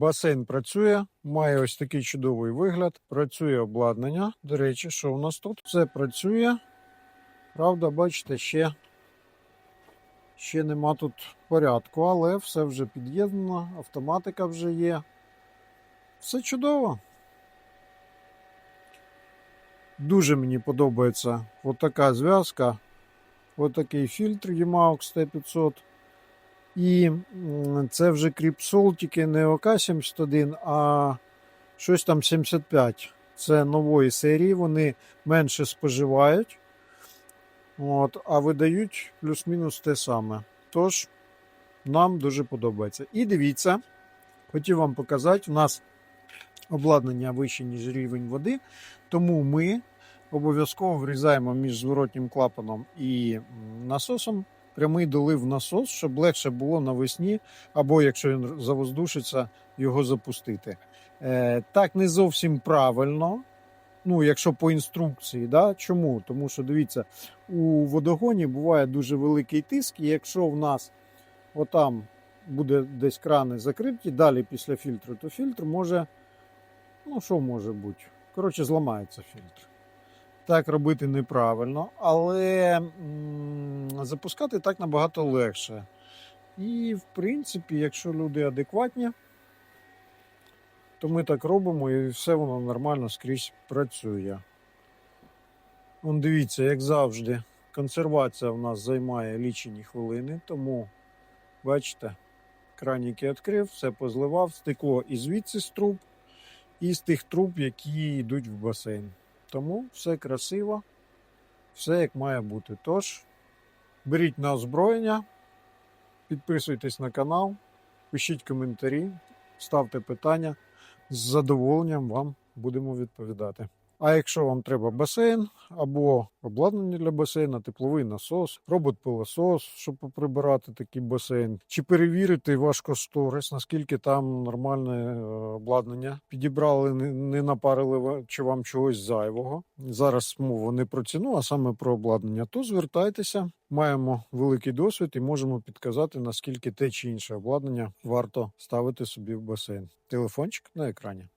Басейн працює, має ось такий чудовий вигляд. Працює обладнання. До речі, що у нас тут? Все працює. Правда, бачите, ще, ще нема тут порядку, але все вже під'єднано, автоматика вже є. Все чудово. Дуже мені подобається отака зв'язка, отакий фільтр Yamax T500. І це вже кріпсол, тільки не ОК-71, а щось там 75. Це нової серії, вони менше споживають, от, а видають плюс-мінус те саме. Тож, нам дуже подобається. І дивіться, хотів вам показати, у нас обладнання вище, ніж рівень води, тому ми обов'язково врізаємо між зворотнім клапаном і насосом прямий долив насос, щоб легше було навесні, або якщо він завоздушиться, його запустити. Е, так не зовсім правильно. Ну, якщо по інструкції, да? чому? Тому що дивіться, у водогоні буває дуже великий тиск, і якщо в нас отам буде десь крани закриті, далі після фільтру, то фільтр може, ну що може бути? Коротше, зламається фільтр. Так робити неправильно, але м, запускати так набагато легше. І, в принципі, якщо люди адекватні, то ми так робимо і все воно нормально скрізь працює. Вон дивіться, як завжди, консервація в нас займає лічені хвилини, тому бачите, краніки відкрив, все позливав, стекло і звідси з труб, і з тих труб, які йдуть в басейн. Тому все красиво, все як має бути. Тож, беріть на озброєння, підписуйтесь на канал, пишіть коментарі, ставте питання. З задоволенням вам будемо відповідати. А якщо вам треба басейн або обладнання для басейна, тепловий насос, робот-пилосос, щоб прибирати такий басейн, чи перевірити ваш кошторис, наскільки там нормальне е, обладнання, підібрали, не, не напарили чи вам чогось зайвого. Зараз мова не про ціну, а саме про обладнання. То звертайтеся, маємо великий досвід і можемо підказати, наскільки те чи інше обладнання варто ставити собі в басейн. Телефончик на екрані.